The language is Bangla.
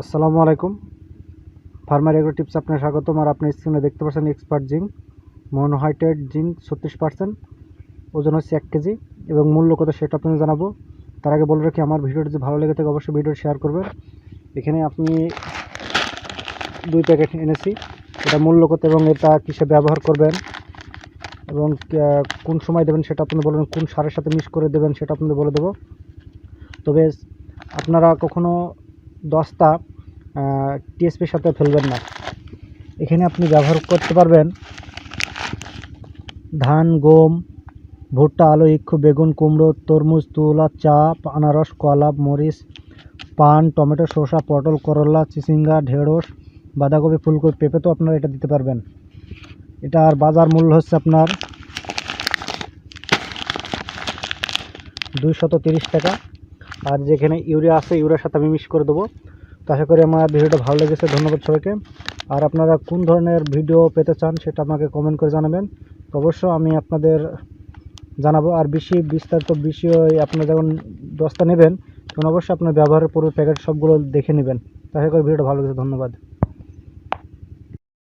আসসালামু আলাইকুম। ফার্মার এগ্রো টিপস আপনার স্বাগতম আর আপনি স্ক্রিনে দেখতে পাচ্ছেন এক্সপার্ট জিঙ্ক, মনোহাইটেড জিঙ্ক ছত্রিশ পার্সেন্ট ওজন হচ্ছে এক কেজি এবং মূল্য কত সেটা আপনাকে জানাব। তার আগে বলে রাখি, আমার ভিডিওটি যদি ভালো লেগে থাকে অবশ্যই ভিডিও শেয়ার করবেন। এখানে আপনি দুই প্যাকেট এনেছি, এটা মূল্য কত এবং এটা কিসে ব্যবহার করবেন এবং কোন সময় দেবেন সেটা আপনি বলবেন, কোন সারের সাথে মিক্স করে দেবেন সেটা আপনাদের বলে দেবো। তবে আপনারা কখনো দশটা টিএসপির সাথে ফেলবেন না। এখানে আপনি ব্যবহার করতে পারবেন ধান, গম, ভুট্টা, আলু, ইক্ষু, বেগুন, কুমড়ো, তরমুজ, তুলা চা আনারস কলা মরিচ, পান, টমেটো, শসা, পটল, করলা, চিচিঙ্গা, ঢেঁড়স, বাঁধাকপি, ফুলকপি, পেঁপে তো আপনারা এটা দিতে পারবেন। এটার বাজার মূল্য হচ্ছে আপনার দুইশত টাকা। আর যেখানে ইউরিয়া আছে, ইউরিয়ার সাথে আমি মিক্স করে দেবো। তো আশা করি আমার ভিডিওটা ভালো লেগেছে, ধন্যবাদ সবাইকে। আর আপনারা কোন ধরনের ভিডিও পেতে চান সেটা আমাকে কমেন্ট করে জানাবেন। তো অবশ্য আমি আপনাদের জানাব, আর বেশি বিস্তারিত বিষয় আপনারা যখন দশটা নেবেন, তখন অবশ্যই আপনার ব্যবহারের পুরো প্যাকেট সবগুলো দেখে নেবেন। তো আশা করি ভিডিওটা ভালো লেগেছে, ধন্যবাদ।